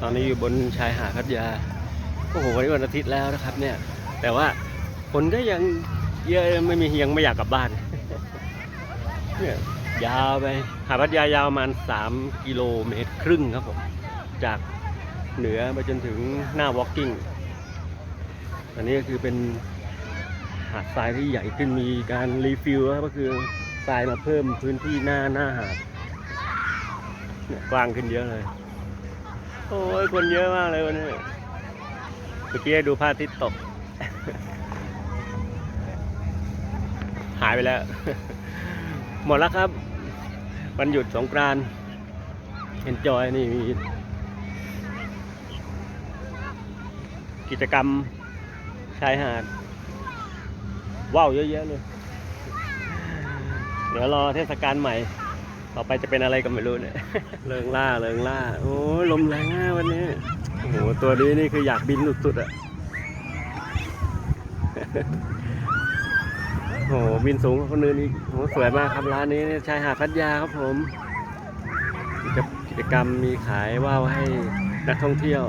ตอนนี้อยู่บนชายหาดพัทยาโอ้โหวันนี้วันอาทิตย์แล้วนะครับเนี่ย แต่ว่าคนก็ยังเยอะไม่มียังไม่อยากกลับบ้านเนี่ยยาวไปหาดพัทยายาวประมาณ3กิโลเมตรครึ่งครับผมจากเหนือไปจนถึงหน้าวอล์กกิ้งอันนี้ก็คือเป็นหาดทรายที่ใหญ่ขึ้นมีการรีฟิลครับก็คือทรายมาเพิ่มพื้นที่หน้าหน้าหาดเนี่ยกว้างขึ้นเยอะเลย โอ้ยคนเยอะมากเลยวันนี้เมื่อกี้ดูพระอาทิตย์ตก หายไปแล้ว หมดแล้วครับ วันหยุดสงกรานต์เอนจอยนี่มีกิจกรรมชายหาด ว้าวเยอะแยะเลย เดี๋ยวรอเทศกาลใหม่ ต่อไปจะเป็นอะไรก็ไม่รู้เนี่ยเริงล่าเริงล่า โอ้ยลมแรงมากวันนี้ โอ้โห ตัวนี้นี่คืออยากบินสุดๆอะโอ้โห บินสูงกว่าคนอื่นอีกโอ้โหสวยมากครับร้านนี้ชายหาดพัทยาครับผมกิจกรรมมีขายว่าวให้นักท่องเที่ยว